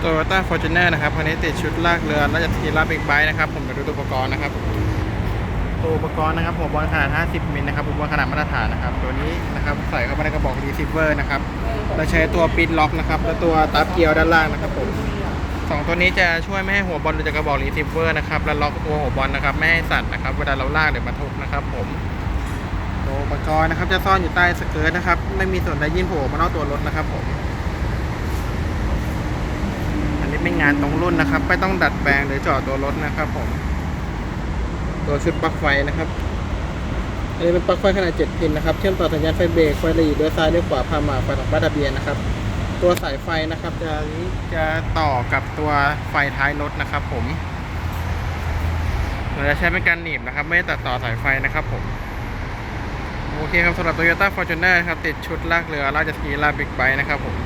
โตโยต้าฟอร์จูเนอร์นะครับคันนี้ติดชุดลากเรือและจะทีลากบิ๊กไบค์นะครับผมเดี๋ยวดูตัวอุปกรณ์นะครับตัวอุปกรณ์นะครับหัวบอลขนาด 50 มิลนะครับหัวบอลขนาดมาตรฐานนะครับ ตัวนี้นะครับใส่เข้าไปในกระบอกรีเซิเวอร์นะครับเราใช้ตัวปิดล็อกนะครับ และตัวตับเกียวด้านล่างนะครับผมสองตัวนี้จะช่วยไม่ให้หัวบอลหลุดจากกระบอกรีเซิเวอร์นะครับและล็อกตัวหัวบอลนะครับไม่ให้สั่นนะครับเวลาเราลากหรือบรรทุกนะครับ ผมตัวอุปกรณ์นะครับจะซ่อนอยู่ใต้สเกิร์ตนะครับไม่มีส่วนใดยื่นโผล่มานอกตัวรถนะครับผม เป็นงานตรงรุ่นนะครับ ไม่ต้องดัดแปลงหรือจาะตัวรถนะครับผม ตัวชุดปลั๊กไฟนะครับ อันนี้เป็นปลั๊กไฟขนาด7พินนะครับ เชื่อมต่อสัญญาณไฟเบรกไฟหลีด้วยซ้ายด้วยขวาพามาไฟของป้ายทะเบียนนะครับ ตัวสายไฟนะครับ จะจะต่อกับตัวไฟท้ายรถนะครับ ผมเราจะใช้เป็นการหนีบนะครับ ไม่ตัดต่อสายไฟนะครับ ผมโอเคครับสำหรับ Toyota Fortuner นะครับติดชุดลากเรือลากจ็ตสกีลากบิ๊กไบค์นะครับผม